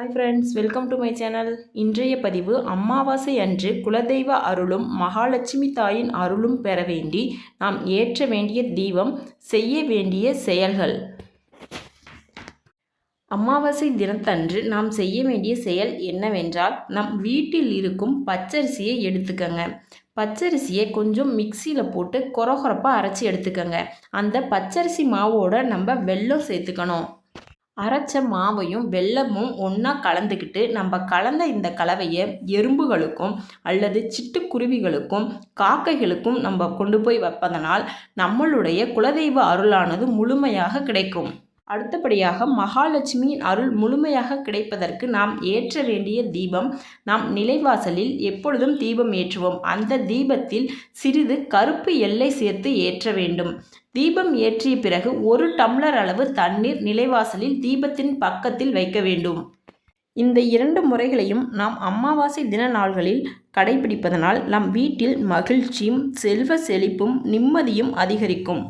Hi friends welcome to my channel இன்றைய பதிவு அமாவாசை அன்று குலதெய்வ அருளும் மகாலட்சுமி தாயின் அருளும் பெற வேண்டி நாம் ஏற்ற வேண்டிய தீபம் செய்ய வேண்டிய செயல்கள். அமாவாசை தினத்தன்று நாம் செய்ய வேண்டிய செயல் என்னவென்றால் நம் வீட்டில் இருக்கும் பச்சரிசியை எடுத்துக்கங்க. பச்சரிசியை கொஞ்சம் மிக்சியில் போட்டு குறகுறப்பாக அரைச்சி எடுத்துக்கங்க. அந்த பச்சரிசி மாவோட நம்ம வெல்லம் சேர்த்துக்கணும். அரைச்ச மாவையும் வெல்லமும் ஒன்றா கலந்துக்கிட்டு நம்ம கலந்த இந்த கலவையை எறும்புகளுக்கும் அல்லது சிட்டுக்குருவிகளுக்கும் காக்கைகளுக்கும் நம்ம கொண்டு போய் வைப்பதனால் நம்மளுடைய குலதெய்வ அருளானது முழுமையாக கிடைக்கும். அடுத்தபடியாக மகாலட்சுமியின் அருள் முழுமையாக கிடைப்பதற்கு நாம் ஏற்ற வேண்டிய தீபம் நாம் நிலைவாசலில் எப்பொழுதும் தீபம் ஏற்றுவோம். அந்த தீபத்தில் சிறிது கருப்பு எல்லை சேர்த்து ஏற்ற வேண்டும். தீபம் ஏற்றிய பிறகு ஒரு டம்ளர் அளவு தண்ணீர் நிலைவாசலில் தீபத்தின் பக்கத்தில் வைக்க வேண்டும். இந்த இரண்டு முறைகளையும் நாம் அமாவாசை தின நாள்களில் கடைபிடிப்பதனால் நம் வீட்டில் மகிழ்ச்சியும் செல்வ செழிப்பும் நிம்மதியும் அதிகரிக்கும்.